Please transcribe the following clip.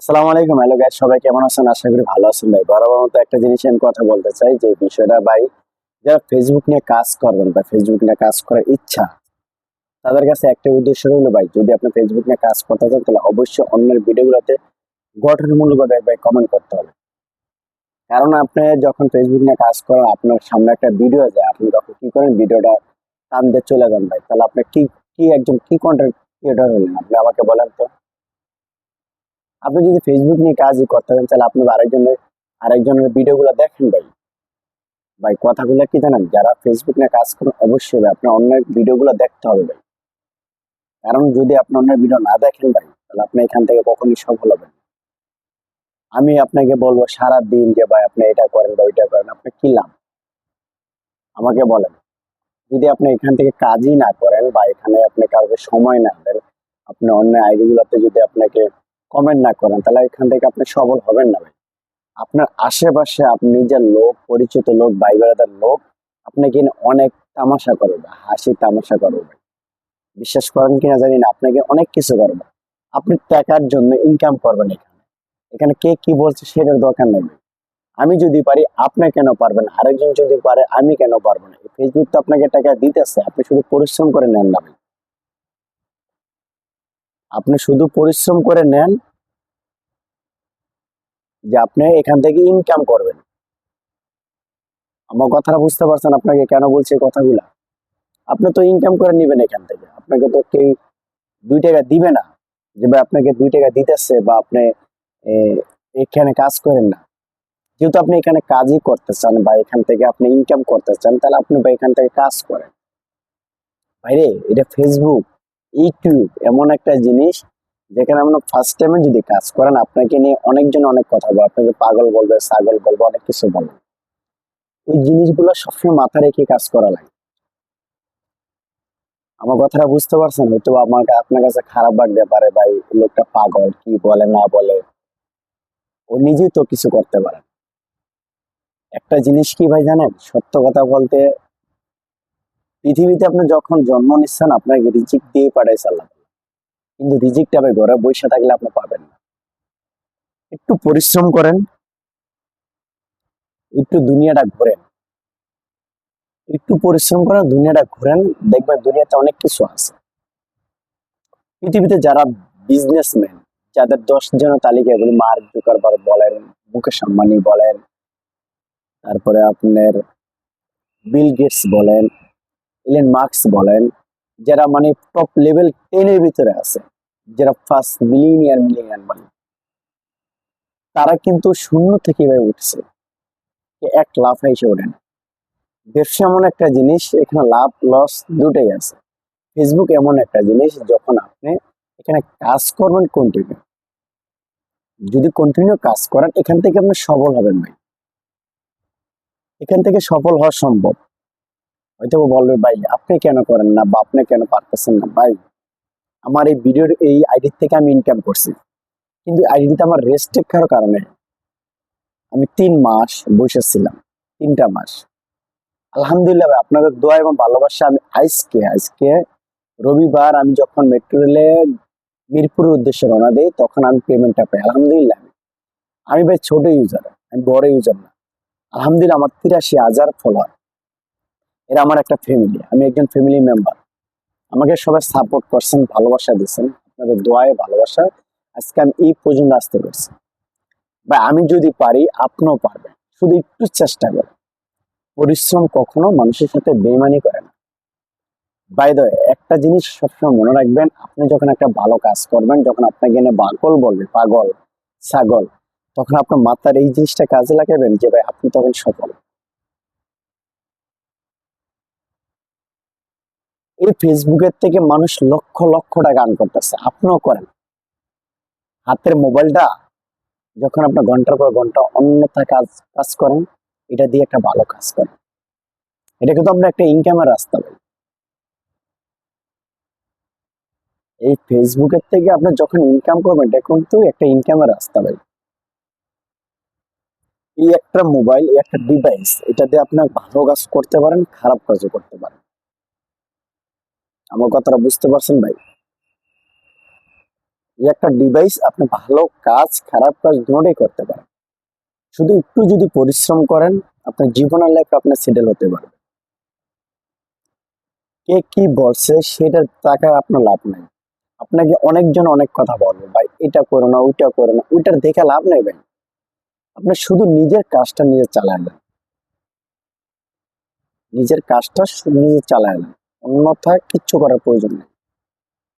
আসসালামু আলাইকুম। Hello guys সবাই কেমন আছেন? আশা করি ভালো আছেন ভাই। বরাবর মতো একটা জিনিস আমি কথা বলতে চাই যে বিষয়টা ভাই, যারা ফেসবুক নিয়ে কাজ করবেন বা ফেসবুক নিয়ে কাজ করার ইচ্ছা, তাদের কাছে একটা উদ্দেশ্য ভাই, যদি আপনি ফেসবুক নিয়ে কাজ করতে চান, তাহলে অবশ্যই অন্যের ভিডিওগুলোতে গঠনমূলক ভাবে কমেন্ট করতে হবে। কারণ আপনি যখন ফেসবুক নিয়ে কাজ করেন, আপনার সামনে একটা ভিডিও যায় আপনি তখন কি করেন? ভিডিওটা টান দিয়ে চলে যান ভাই। তাহলে আপনি কি কি একজন কি কন্টেন্ট ক্রিয়েটর হলেন? আপনি আমাকে বলেন তো। আপনি যদি ফেসবুক নিয়ে কাজই করতে চান, তাহলে আপনি আরেকজনের আরেকজনের ভিডিওগুলো দেখেন ভাই। ভাই, কথাগুলো কি জানেন? যারা ফেসবুক নিয়ে কাজ করেন, অবশ্যই ভাই আপনার অন্যের ভিডিওগুলো দেখতে হবে ভাই। কারণ যদি আপনি অন্যের ভিডিও না দেখেন ভাই, তাহলে আপনি এখান থেকে কখনই সফল হবেন আমি আপনাকে বলব সারা দিন যে ভাই আপনি এটা করেন বা ওইটা করেন আপনি কি লাভ? আমাকে বলেন। যদি আপনি এখান থেকে কাজই না করেন বা এখানে আপনি কাউকে সময় না দেন, আপনি অন্য আইডি গুলোতে যদি আপনাকে কমেন্ট না করেন, তাহলে এখান থেকে আপনি সফল হবেন না আপনার আশেপাশে আপনি নিজের লোক, পরিচিত লোক, ভাই বেড়াদার লোক আপনাকে অনেক তামাশা করবে হাসি তামাশা করবে বিশ্বাস করেন কিনা জানি না, আপনাকে অনেক কিছু করবে। আপনি টাকার জন্য ইনকাম করবেন এখানে। এখানে কে কি বলছে সেটার দরকার নেই আমি যদি পারি, আপনি কেন পারবেন? আরেকজন যদি পারে, আমি কেন পারব না? ফেসবুক তো আপনাকে টাকা দিতেছে, আপনি শুধু পরিশ্রম করে নেন না আপনি শুধু পরিশ্রম করে নেন যে আপনি এখান থেকে ইনকাম করবেন। আমার কথাটা বুঝতে পারছেন আপনাকে কেন বলছি কথাগুলা? আপনি তো ইনকাম করে নেবেন এখান থেকে। আপনাকে তো কেউ দুই টাকা দিবে না যে ভাই আপনাকে দুই টাকা দিতেছে বা আপনি এখানে কাজ করেন না। যেহেতু আপনি এখানে কাজই করতে চান বা এখান থেকে আপনি ইনকাম করতে চান, তাহলে আপনি বা এখান থেকে কাজ করেন। ভাইরে, এটা ফেসবুক ইউটিউব এমন একটা জিনিস যেখানে আপনার ফার্স্ট টাইমে যদি কাজ করেন, আপনাকে নিয়ে অনেকজন অনেক কথা বলবে। আপনাকে পাগল বলবে, ছাগল বলবে, অনেক কিছু বলবে। ওই জিনিসগুলো সবসময় মাথা রেখে কাজ করা লাগে। আমার কথাটা বুঝতে পারছেন? হয়তো আমার আপনার কাছে খারাপ লাগতে পারে ভাই লোকটা পাগল, কি বলে, না বলে। ও নিজেই তো কিছু করতে পারে। একটা জিনিস কি ভাই জানেন? সত্য কথা বলতে পৃথিবীতে আপনি যখন জন্ম নিচ্ছেন আপনাকে রিজিক দিয়ে পাঠাইছে আল্লাহ কিন্তু রিজিকটা ভাই ঘরে বসে থাকলে আপনি পাবেন না। একটু পরিশ্রম করেন, একটু দুনিয়াটা ঘোরেন। একটু পরিশ্রম করেন দুনিয়াটা ঘোরেন, দেখবেন দুনিয়াতে অনেক কিছু আছে। পৃথিবীতে যারা বিজনেসম্যান যাদের দশ জন তালিকা বলি মার্ক জুকারবার বলেন, মুকেশ আম্বানি বলেন, তারপরে আপনার বিল গেটস বলেন ইলেন মার্কস বলেন, যারা মানে টপ লেভেল টেনের ভিতরে আছে, যারা ফার্স্ট মিলিনিয়ার মিলিনিয়ার মানে তারা কিন্তু শূন্য থেকে ভাবে উঠছে। এক লাফ এসে ওঠে না। ব্যবসা এমন একটা জিনিস, এখানে লাভ লস দুটাই আছে। ফেসবুক এমন একটা জিনিস, যখন আপনি এখানে কাজ করবেন কন্টিনিউ যদি কন্টিনিউ কাজ করেন, এখান থেকে আপনি সফল হবেন ভাই। এখান থেকে সফল হওয়া সম্ভব। হয়তো বলবে, ভাই, আপনি কেন করেন না বা আপনি কেন পারতেছেন না? ভাই, আমার এই ভিডিওর এই আইডি থেকে আমি ইনকাম করছি। কিন্তু আইডিতে আমার রেস্ট্রিক্ট কারণে আমি তিন মাস বসেছিলাম, তিনটা মাস। আলহামদুলিল্লাহ, ভাই, আপনাদের দোয়া এবং ভালোবাসা আমি আজকে আজকে রবিবার আমি যখন মেট্রো রেলে মিরপুরের উদ্দেশ্যে রওনা দিই, তখন আমি পেমেন্টটা পাই। আলহামদুলিল্লাহ আমি, ভাই, ছোট ইউজার আমি বড় ইউজার না। আলহামদুলিল্লাহ, আমার তিরাশি হাজার ফলোয়ার এরা আমার একটা ফ্যামিলি আমি একজন ফ্যামিলি মেম্বার আমাকে সবাই সাপোর্ট করছেন, ভালোবাসা দিচ্ছেন আপনাদের দোয়ায় ভালোবাসা। আজকে আমি এই পর্যন্ত আসতে পারছি। বা আমি যদি পারি, আপনিও পারবেন। শুধু একটু চেষ্টা করেন। পরিশ্রম কখনো মানুষের সাথে বেইমানি করে না। বাই দ্য একটা জিনিস সবসময় মনে রাখবেন, আপনি যখন একটা ভালো কাজ করবেন, যখন আপনাকে এনে পাগল বলবে, পাগল, ছাগল, তখন আপনার মাথার এই জিনিসটা কাজে লাগাবেন যে, ভাই, আপনি তখন সফল। এই ফেসবুকের থেকে মানুষ লক্ষ লক্ষ টাকা আর্ন করতেছে। আপনিও করেন। হাতের মোবাইলটা যখন আপনার ঘণ্টার পর ঘণ্টা অন্যথা কাজ কাজ করেন, এটা দিয়ে একটা ভালো কাজ করেন। এটা কিন্তু আপনার একটা ইনকামের রাস্তা ভাই। এই ফেসবুকের থেকে আপনি যখন ইনকাম করবেন, এটা কিন্তু একটা ইনকামের রাস্তা ভাই। এই একটা মোবাইল একটা ডিভাইস এটা দিয়ে আপনি ভালো কাজ করতে পারেন, খারাপ কাজও করতে পারেন। আমার কথাটা বুঝতে পারছেন ভাই? একটা ডিভাইস আপনি ভালো কাজ, খারাপ কাজ দুটোই করতে পারেন। শুধু একটু যদি পরিশ্রম করেন, আপনার জীবনের লাইফে আপনি সেটেল হতে পারবেন। কে কি বলছে সেটার টাকা আপনার লাভ নাই। আপনাকে অনেকজন অনেক কথা বলবে, ভাই, এটা করো না, ওইটা করো না। ওইটার দেখে লাভ নেই ভাই। আপনি শুধু নিজের কাজটা নিজে চালায় নেন। নিজের কাজটা নিজে চালায় নেন। অন্যথায় কিচ্ছু করার প্রয়োজন নেই।